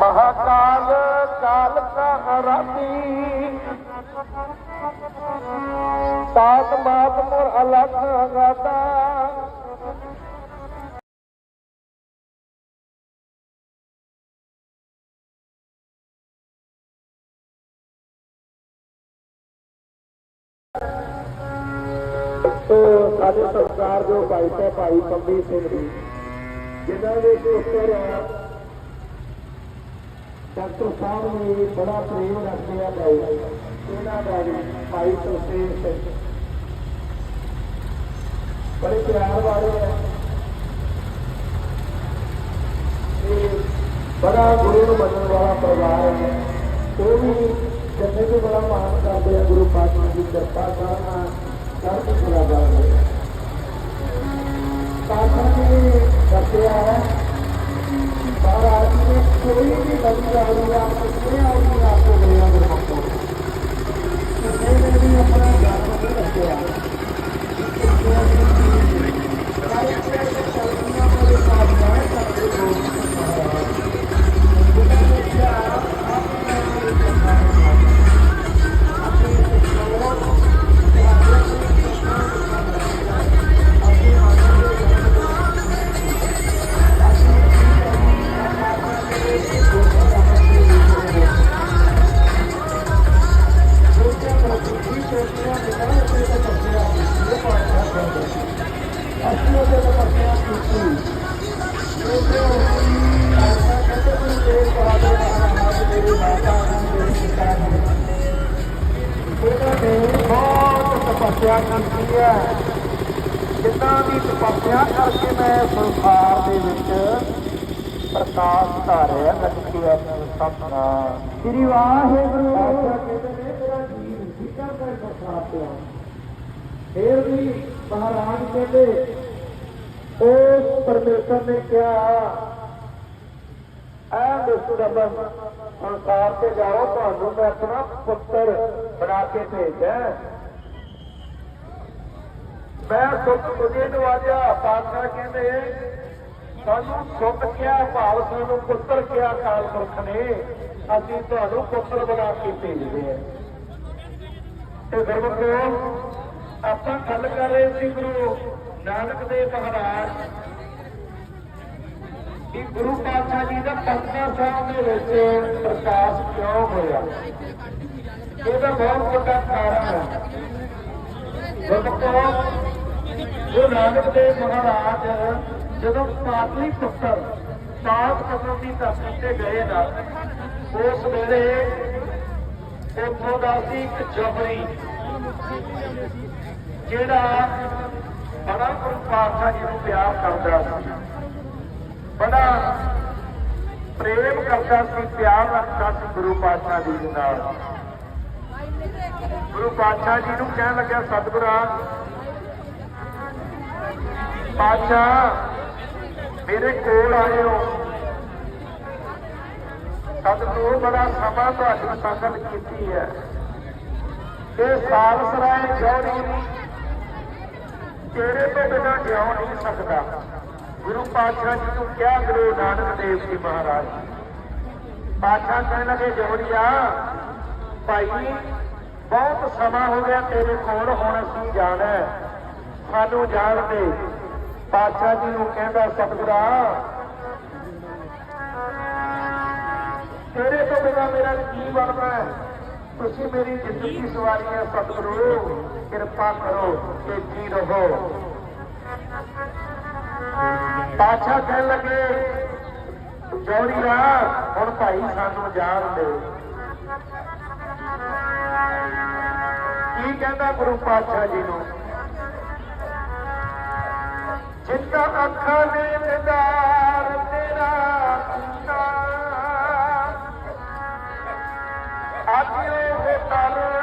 ਮਹਾਕਾਲ ਕਾਲ ਕਾ ਅਰਾਤੀ ਤਾਤ ਮਾਤ ਮੁਰ ਅਲਖ ਗਾਤਾ ਸਾਡੇ ਭਾਈ ਸਾਹਿਬ, ਭਾਈ ਪੰਡੀ ਸਿੰਘ ਜੀ, ਜਿਨ੍ਹਾਂ ਦੇ ਪੁੱਤਰ ਡਾਕਟਰ ਸਾਹਿਬ ਨੇ ਬੜਾ ਪ੍ਰੇਮ ਰੱਖਦੇ ਆ ਭਾਈ। ਇਹਨਾਂ ਦਾ ਵੀ ਭਾਈ ਸੁਖਦੇਵ ਸਿੰਘ। ਬੜੇ ਪਿਆਰ ਵਾਲੇ ਆ। ਇਹ ਬੜਾ ਗੁਰੂ ਨੂੰ ਮੰਨਣ ਵਾਲਾ ਪਰਿਵਾਰ ਹੈ ਉਹ ਵੀ ਜੱਥੇ ਨੂੰ ਬੜਾ ਮਾਣ ਕਰਦੇ ਆ, ਗੁਰੂ ਪਾਤਸ਼ਾਹ ਦੀ ਕਿਰਪਾ ਕਰਨਾ ਚੜ੍ਹਦੀ ਕਲਾ ਕਰਦੇ ਪਾਤਸ਼ਾਹ ਨੇ ਦੱਸਿਆ ਹੈ। ਮਹਾਰਾਜ ਨੇ ਕੋਈ ਵੀ ਬਦਲ ਆਉਣੀ ਆਪ ਕਿਸੇ ਤਪੱਸਿਆ ਕੀਤੀ ਹੈ। ਜਿੱਦਾਂ ਦੀ ਤਪੱਸਿਆ ਕਰਕੇ ਮੈਂ ਸੰਸਾਰ ਦੇ ਵਿੱਚ ਪ੍ਰਕਾਸ਼ ਧਾਰਿਆ ਲੱਗੀ ਆਪਣੇ ਸਤਨਾ ਸ੍ਰੀ ਵਾਹਿਗੁਰੂ। ਫਿਰ ਵੀ ਮਹਾਰਾਜ ਕਹਿੰਦੇ ਉਸ ਪਰਮੇਸ਼ਰ ਨੇ ਕਿਹਾ ਐ ਸੰਸਾਰ ਤੇ ਜਾਓ ਤੁਹਾਨੂੰ ਮੈਂ ਆਪਣਾ ਪੁੱਤਰ ਬਣਾ ਕੇ ਭੇਜਿਆ ਮੈਂ ਸੁੱਖ ਤੁਝੇ ਨਵਾਜਾ ਪਾਤਸ਼ਾਹ ਕਹਿੰਦੇ, ਸਾਨੂੰ ਸੁੱਖ ਕਿਆ, ਭਾਵ ਸਾਨੂੰ ਪੁੱਤਰ ਕਿਆ ਕਾਲ ਪੁਰਖ ਨੇ? ਅਸੀਂ ਤੁਹਾਨੂੰ ਪੁੱਤਰ ਬਣਾ ਕੇ ਭੇਜਦੇ ਹਾਂ। ਤੇ ਗੁਰਮੁਖੋ, ਆਪਾਂ ਗੱਲ ਕਰ ਰਹੇ ਸੀ ਗੁਰੂ ਨਾਨਕ ਦੇਵ ਮਹਾਰਾਜ ਕਿ ਗੁਰੂ ਪਾਤਸ਼ਾਹ ਜੀ ਦਾ ਪਟਨਾ ਸਾਹਿਬ ਦੇ ਵਿੱਚ ਪ੍ਰਕਾਸ਼ ਕਿਉਂ ਹੋਇਆ? ਇਹਦਾ ਬਹੁਤ ਵੱਡਾ ਕਾਰਨ ਹੈ। ਗੁਰਮੁਖੋ ਗੁਰੂ ਨਾਨਕ ਦੇਵ ਮਹਾਰਾਜ ਜਦੋਂ ਪਾਤਲੀ ਪੁੱਤਰ ਸਾਤ ਕਦਮ ਦੀ ਧਰਤੀ ਤੇ ਗਏ ਨਾ ਉਸ ਵੇਲੇ ਉੱਥੋਂ ਦਾ ਸੀ ਇੱਕ ਜਬਰੀ ਜਿਹੜਾ ਬੜਾ ਗੁਰੂ ਪਾਤਸ਼ਾਹ ਜੀ ਨੂੰ ਪਿਆਰ ਕਰਦਾ ਸੀ। ਬੜਾ ਪ੍ਰੇਮ ਕਰਦਾ ਸੀ, ਪਿਆਰ ਰੱਖਦਾ ਸੀ ਗੁਰੂ ਪਾਤਸ਼ਾਹ ਜੀ ਦੇ ਨਾਲ। ਗੁਰੂ ਪਾਤਸ਼ਾਹ ਜੀ ਨੂੰ ਕਹਿਣ ਲੱਗਿਆ, ਸਤਿਗੁਰਾਂ ਪਾਤਸ਼ਾਹ, ਮੇਰੇ ਕੋਲ ਆਇਓ। ਸਤਿਗੁਰੂ, ਬੜਾ ਸਮਾਂ ਤੁਹਾਡੀ ਸੰਗਤ ਕੀਤੀ ਹੈ। ਇਹ ਸਾਲਸ ਜੋੜੀ ਤੇਰੇ ਤੋਂ ਬਿਨਾਂ ਜਿਉ ਨਹੀਂ ਸਕਦਾ। ਗੁਰੂ ਪਾਤਸ਼ਾਹ ਜੀ ਨੂੰ ਕਿਹਾ, ਗੁਰੂ ਨਾਨਕ ਦੇਵ ਜੀ ਮਹਾਰਾਜ। ਪਾਤਸ਼ਾਹ ਕਹਿਣ ਲੱਗੇ, ਜੋੜੀਆ, ਭਾਈ, ਬਹੁਤ ਸਮਾਂ ਹੋ ਗਿਆ ਤੇਰੇ ਕੋਲ, ਹੁਣ ਅਸੀਂ ਜਾਣਾ ਸਾਨੂੰ ਜਾਣ ਦੇ। ਪਾਤਸ਼ਾਹ ਜੀ ਨੂੰ ਕਹਿੰਦਾ, ਸਤਿਗੁਰਾ, ਤੇਰੇ ਤੋਂ ਬਿਨਾਂ ਮੇਰਾ ਕੀ ਬਣਨਾ ਹੈ? ਤੁਸੀਂ ਮੇਰੀ ਜ਼ਿੰਦਗੀ ਸਵਾਰੀ ਹੈ, ਸਤਿਗੁਰੂ। ਕਿਰਪਾ ਕਰੋ ਤੇ ਜੀ ਰਹੋ। ਪਾਤਸ਼ਾਹ ਕਹਿਣ ਲੱਗੇ, ਜੋੜੀ ਜੋੜੀਆ ਹੁਣ ਭਾਈ ਸਾਨੂੰ ਜਾਣ ਦੇ। ਕੀ ਕਹਿੰਦਾ ਗੁਰੂ ਪਾਤਸ਼ਾਹ ਜੀ ਨੂੰ? ਜਿੰਦਾ ਅੱਖਾਂ ਨੇ ਦਿਦਾਰ ਤੇਰਾ ਕੀਤਾ ਅੱਜ ਉਹ ਤਰ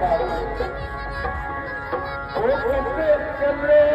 বাড়ি ও কেন্দ্রে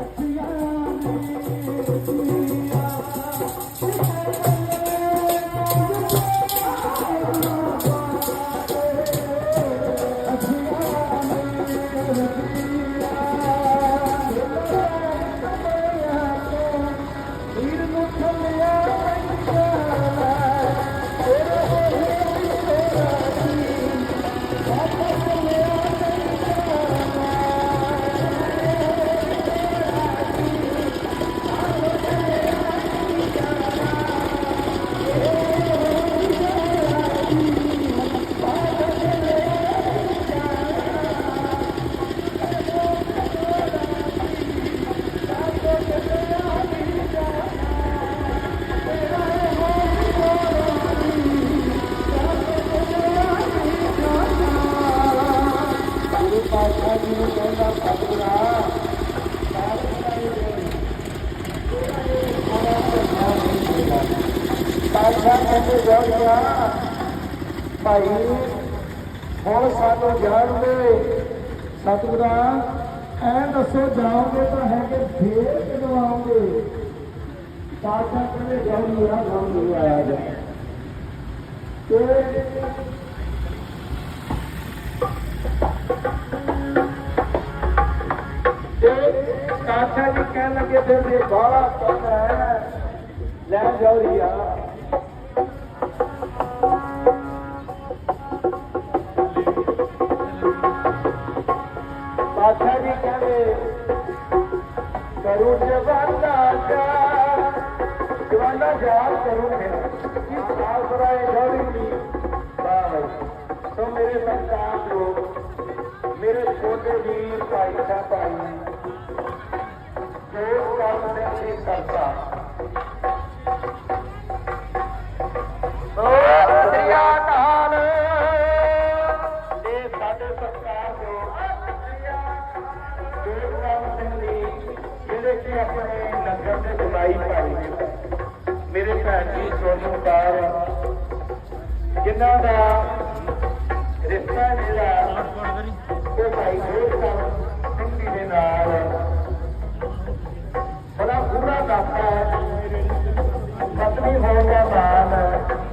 ਅੱਖੀਆਂ ਭਾਈ, ਹੁਣ ਸਾਨੂੰ ਜਾਣ ਸਤਿਗੁਰਾਂ, ਐ ਦੱਸੋ ਜਾਓਗੇ ਤਾਂ ਹੈ ਕਿ ਫੇਰ ਕਦੋਂ ਆਓਗੇ? ਪਾਤਸ਼ਾਹ ਕਹਿੰਦੇ ਜੋੜੀਆਂ ਸਾਨੂੰ ਆਇਆ ਜਾ ਤੇ ਕਾਠਾ ਜੀ ਕਹਿਣ ਲੱਗੇ, ਫਿਰ ਜੇ ਬਾਹਲਾ ਕੰਮ ਹੈ, ਲੈ ਜਾਓ ਰਿਆ। ਦੇਵਰਾਮ ਸਿੰਘ ਜੀ, ਜਿਹੜੇ ਕਿ ਆਪਣੇ ਨਗਰ ਦੇ ਜਵਾਈ ਭਾਈ ਨੇ। ਮੇਰੇ ਭੈਣ ਜੀ ਸੋਨਮਕਾਰ ਜਿਨ੍ਹਾਂ ਦਾ ਰਿਸ਼ਤਾ ਜਿਹੜਾ ਉਹ ਭਾਈ ਦੇਵਰਾਮ ਸਿੰਘ ਜੀ ਦੇ ਨਾਲ ਬੜਾ ਪੂਰਾ ਕਰਤਾ ਹੈ ਪਤਨੀ ਹੋਣ ਦਾ ਮਾਣ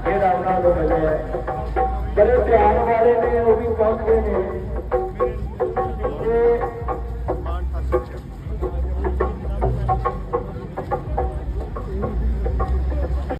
ਜਿਹੜਾ ਉਹਨਾਂ ਨੂੰ ਮਿਲਿਆ ਬੜੇ ਧਿਆਨ ਵਾਲੇ ਨੇ ਉਹ ਵੀ ਪਹੁੰਚੇ ਨੇ